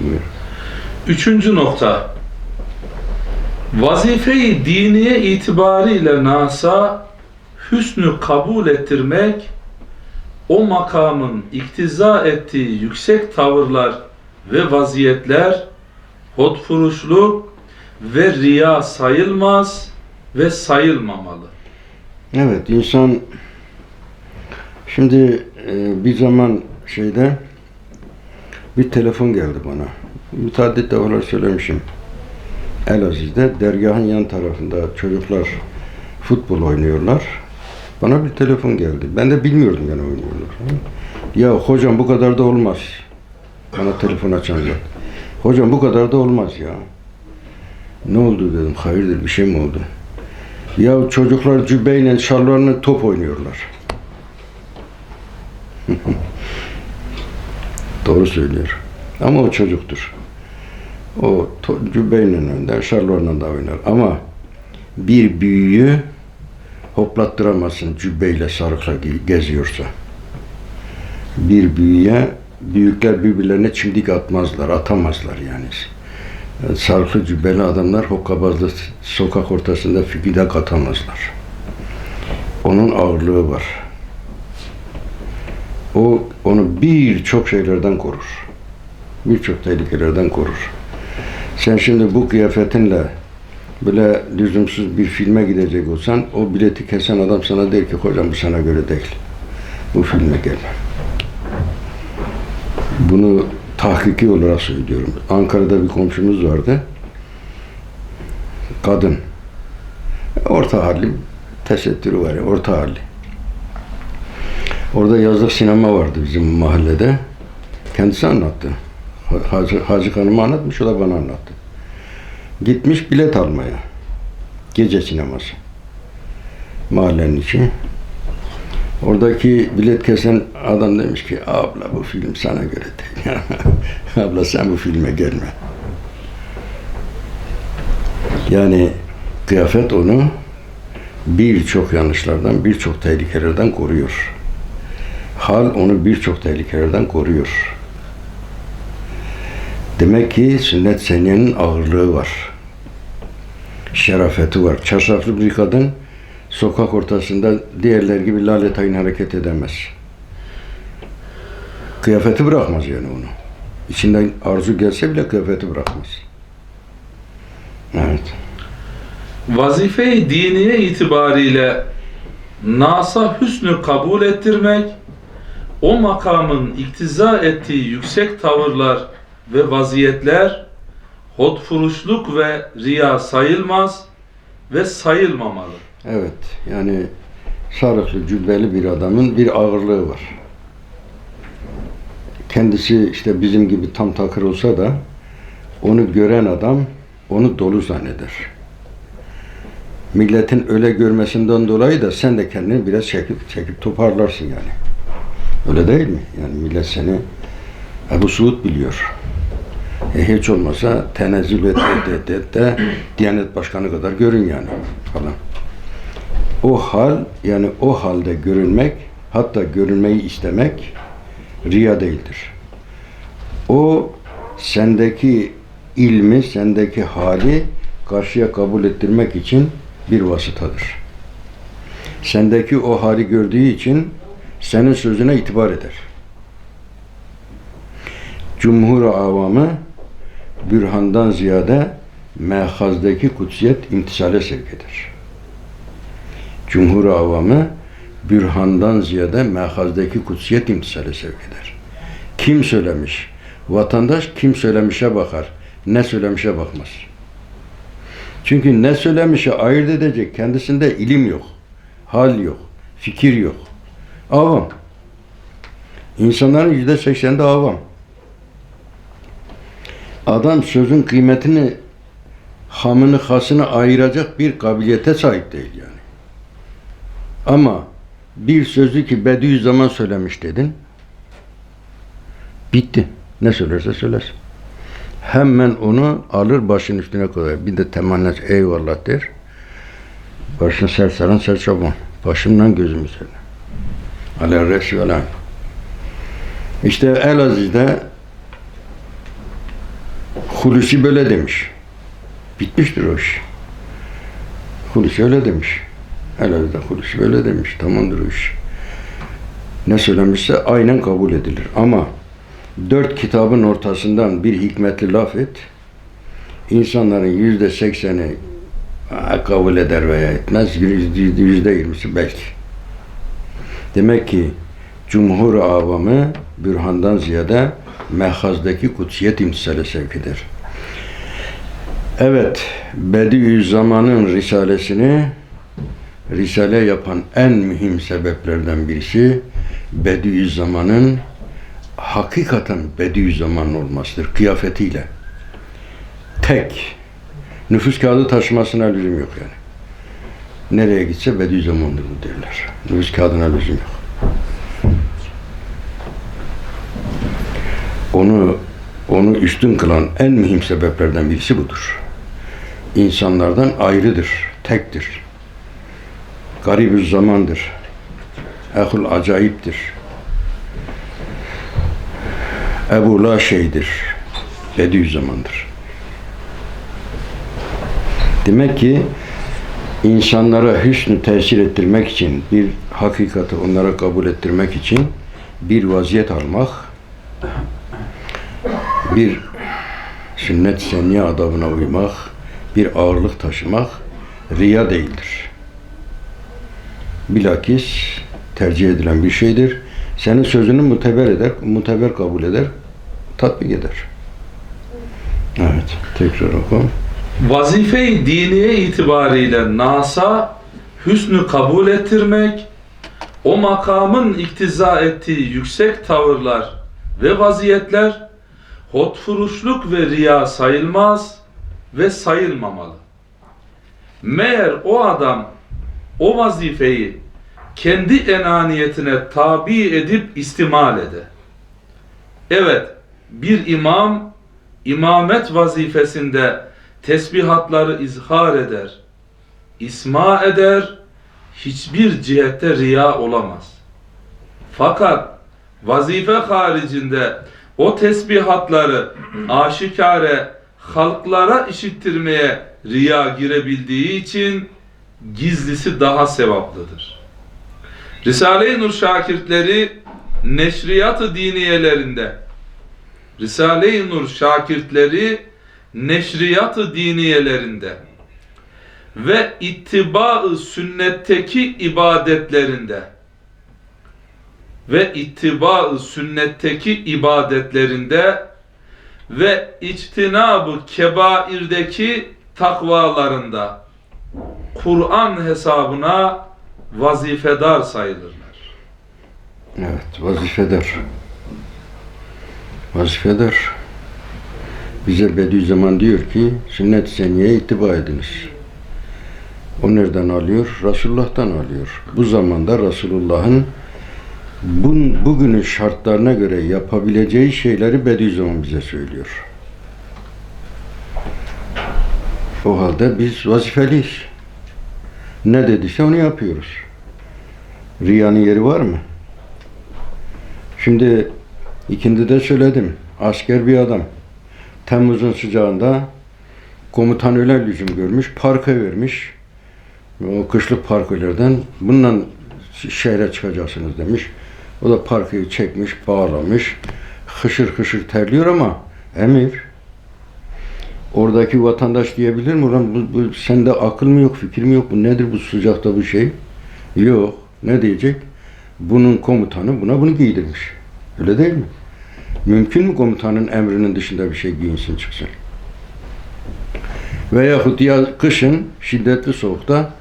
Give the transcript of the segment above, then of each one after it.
Buyur. Üçüncü nokta. Vazife-i diniye itibariyle nasa hüsnü kabul ettirmek, o makamın iktiza ettiği yüksek tavırlar ve vaziyetler, hotfuruşluk ve riya sayılmaz ve sayılmamalı. Evet insan şimdi e, bir zaman şeyde bir telefon geldi bana. Müteaddit defalar söylemişim. Elaziz'de dergahın yan tarafında çocuklar futbol oynuyorlar. Bana bir telefon geldi. Ben de bilmiyordum yani oynuyorlar. Ya hocam bu kadar da olmaz. Bana telefon açan. Hocam bu kadar da olmaz ya. Ne oldu dedim. Hayırdır bir şey mi oldu? Ya çocuklar cübbeyle şalvarla top oynuyorlar. Doğru söylüyor. Ama o çocuktur. O cübbeyle oynar, şalvarla da oynar. Ama bir büyüğü hoplattıramazsın cübbeyle sarıkla ge- geziyorsa. Bir büyüye büyükler birbirlerine çimdik atmazlar, atamazlar yani. Sarıklı cübbeli adamlar hokkabazlı sokak ortasında figide katamazlar. Onun ağırlığı var. O onu birçok şeylerden korur. Birçok tehlikelerden korur. Sen şimdi bu kıyafetinle böyle lüzumsuz bir filme gidecek olsan o bileti kesen adam sana der ki hocam bu sana göre değil. Bu filme gelme. Bunu tahkiki olarak söylüyorum. Ankara'da bir komşumuz vardı. Kadın. Orta halli tesettürü var orta halli. Orada yazlık sinema vardı bizim mahallede. Kendisi anlattı. Ha- Hacı, Hacı Hanım'a anlatmış, o da bana anlattı. Gitmiş bilet almaya. Gece sineması. Mahallenin içi. Oradaki bilet kesen adam demiş ki abla bu film sana göre değil. abla sen bu filme gelme. Yani kıyafet onu birçok yanlışlardan, birçok tehlikelerden koruyor. Hal onu birçok tehlikelerden koruyor. Demek ki sünnet seniyenin ağırlığı var. Şerafeti var. Çarşaflı bir kadın sokak ortasında diğerler gibi lale tayin hareket edemez. Kıyafeti bırakmaz yani onu. İçinden arzu gelse bile kıyafeti bırakmaz. Evet. Vazife-i diniye itibariyle nasa hüsnü kabul ettirmek, o makamın iktiza ettiği yüksek tavırlar ve vaziyetler, hotfuruşluk ve riya sayılmaz ve sayılmamalı. Evet. Yani sarıklı cübbeli bir adamın bir ağırlığı var. Kendisi işte bizim gibi tam takır olsa da onu gören adam onu dolu zanneder. Milletin öyle görmesinden dolayı da sen de kendini biraz çekip çekip toparlarsın yani. Öyle değil mi? Yani millet seni Ebu Suud biliyor. E hiç olmasa tenezzül et, et, de Diyanet Başkanı kadar görün yani falan. O hal yani o halde görünmek hatta görünmeyi istemek riya değildir. O sendeki ilmi, sendeki hali karşıya kabul ettirmek için bir vasıtadır. Sendeki o hali gördüğü için senin sözüne itibar eder. Cumhur avamı bürhandan ziyade mehazdaki kutsiyet imtisale sevk eder. Cumhur avamı bürhandan ziyade mehazdaki kutsiyet imtisale sevk eder. Kim söylemiş? Vatandaş kim söylemişe bakar. Ne söylemişe bakmaz. Çünkü ne söylemişe ayırt edecek kendisinde ilim yok. Hal yok. Fikir yok. Avam. İnsanların yüzde sekseni de avam. Adam sözün kıymetini hamını hasını ayıracak bir kabiliyete sahip değil yani. Ama bir sözü ki Bediüzzaman söylemiş dedin. Bitti. Ne söylerse söylesin. Hemen onu alır başın üstüne koyar. Bir de temannet eyvallah der. Başını ser saran ser çaban. Başımdan gözüm üzerine. Aleyh Resulallah. İşte Elaziz'de Hulusi böyle demiş. Bitmiştir o iş. Hulusi öyle demiş. Helal de Hulusi böyle demiş. Tamamdır o iş. Ne söylemişse aynen kabul edilir. Ama dört kitabın ortasından bir hikmetli laf et. İnsanların yüzde sekseni "Aa, kabul eder veya etmez. Yüzde yirmisi belki. Demek ki cumhur avamı bürhandan ziyade mehazdaki kutsiyet imtisale sevk eder. Evet, Bediüzzaman'ın risalesini risale yapan en mühim sebeplerden birisi Bediüzzaman'ın hakikaten Bediüzzaman olmasıdır kıyafetiyle. Tek. Nüfus kağıdı taşımasına lüzum yok yani. Nereye gitse Bediüzzaman'dır bu derler. Nüfus kağıdına lüzum yok. Onu onu üstün kılan en mühim sebeplerden birisi budur. İnsanlardan ayrıdır, tektir. Garibüz zamandır. Ehul acayiptir. Ebu la şeydir. Bediüzzamandır. Demek ki insanlara hüsnü tesir ettirmek için, bir hakikati onlara kabul ettirmek için bir vaziyet almak, bir sünnet senniye adabına uymak, bir ağırlık taşımak riya değildir. Bilakis tercih edilen bir şeydir. Senin sözünü muteber eder, muteber kabul eder, tatbik eder. Evet, tekrar oku. Vazife-i diniye itibariyle nasa hüsnü kabul ettirmek, o makamın iktiza ettiği yüksek tavırlar ve vaziyetler hotfuruşluk ve riya sayılmaz ve sayılmamalı. Meğer o adam o vazifeyi kendi enaniyetine tabi edip istimal ede. Evet, bir imam imamet vazifesinde tesbihatları izhar eder, isma eder, hiçbir cihette riya olamaz. Fakat vazife haricinde o tesbihatları aşikare halklara işittirmeye riya girebildiği için gizlisi daha sevaplıdır. Risale-i Nur şakirtleri neşriyat-ı diniyelerinde Risale-i Nur şakirtleri neşriyat-ı diniyelerinde ve ittiba-ı sünnetteki ibadetlerinde ve ittiba-ı sünnetteki ibadetlerinde ve içtinab-ı kebairdeki takvalarında Kur'an hesabına vazifedar sayılırlar. Evet, vazifeder. Vazifeder. Bize Bediüzzaman diyor ki sünnet seniyeye ittiba ediniz. O nereden alıyor? Resulullah'tan alıyor. Bu zamanda Resulullah'ın bun, bugünün şartlarına göre yapabileceği şeyleri Bediüzzaman bize söylüyor. O halde biz vazifeliyiz. Ne dediyse onu yapıyoruz. Riyanın yeri var mı? Şimdi ikindi de söyledim. Asker bir adam. Temmuz'un sıcağında komutan öyle lüzum görmüş. Parka vermiş. O kışlık parkörlerden bununla şehre çıkacaksınız demiş. O da parkayı çekmiş, bağlamış. Hışır hışır terliyor ama emir. Oradaki vatandaş diyebilir mi? Ulan bu, bu sende akıl mı yok, fikir mi yok? Bu nedir bu sıcakta bu şey? Yok. Ne diyecek? Bunun komutanı buna bunu giydirmiş. Öyle değil mi? Mümkün mü komutanın emrinin dışında bir şey giyinsin çıksın? Veyahut ya kışın şiddetli soğukta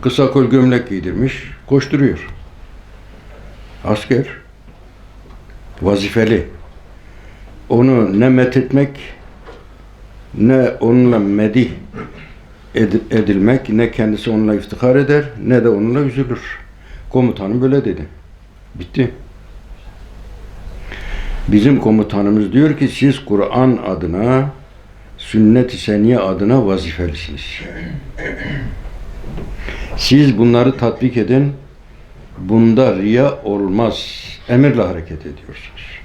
kısa kol gömlek giydirmiş, koşturuyor. Asker vazifeli. Onu ne methetmek ne onunla medih ed- edilmek ne kendisi onunla iftihar eder ne de onunla üzülür. Komutanım böyle dedi. Bitti. Bizim komutanımız diyor ki siz Kur'an adına sünnet-i seniye adına vazifelisiniz. Siz bunları tatbik edin. Bunda riya olmaz. Emirle hareket ediyorsunuz.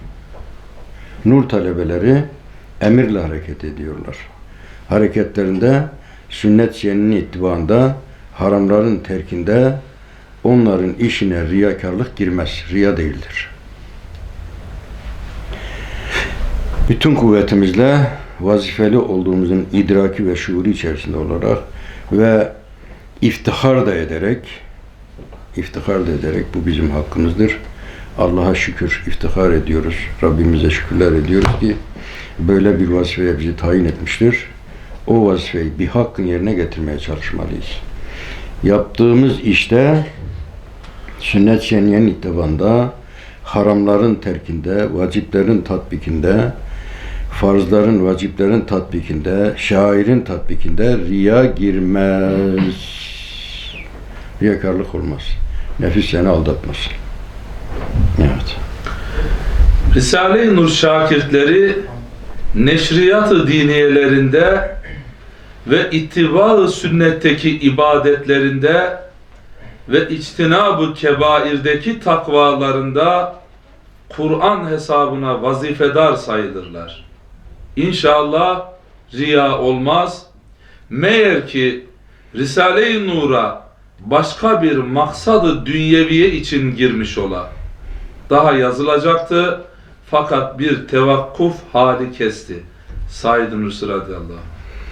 Nur talebeleri emirle hareket ediyorlar. Hareketlerinde sünnet seninin ittibaında, haramların terkinde onların işine riyakarlık girmez. Riya değildir. Bütün kuvvetimizle vazifeli olduğumuzun idraki ve şuuru içerisinde olarak ve iftihar da ederek iftihar da ederek bu bizim hakkımızdır. Allah'a şükür iftihar ediyoruz. Rabbimize şükürler ediyoruz ki böyle bir vazifeye bizi tayin etmiştir. O vazifeyi bir hakkın yerine getirmeye çalışmalıyız. Yaptığımız işte sünnet seniyenin ittibanda, haramların terkinde, vaciplerin tatbikinde, farzların, vaciplerin tatbikinde, şairin tatbikinde riya girmez. Riyakarlık olmaz. Nefis seni aldatmasın. Evet. Risale-i Nur şakirtleri neşriyat-ı diniyelerinde ve ittiba-ı sünnetteki ibadetlerinde ve içtinab-ı kebairdeki takvalarında Kur'an hesabına vazifedar sayılırlar. İnşallah riya olmaz. Meğer ki Risale-i Nur'a başka bir maksadı dünyeviye için girmiş ola. Daha yazılacaktı fakat bir tevakkuf hali kesti. Said Nursi radıyallahu anh.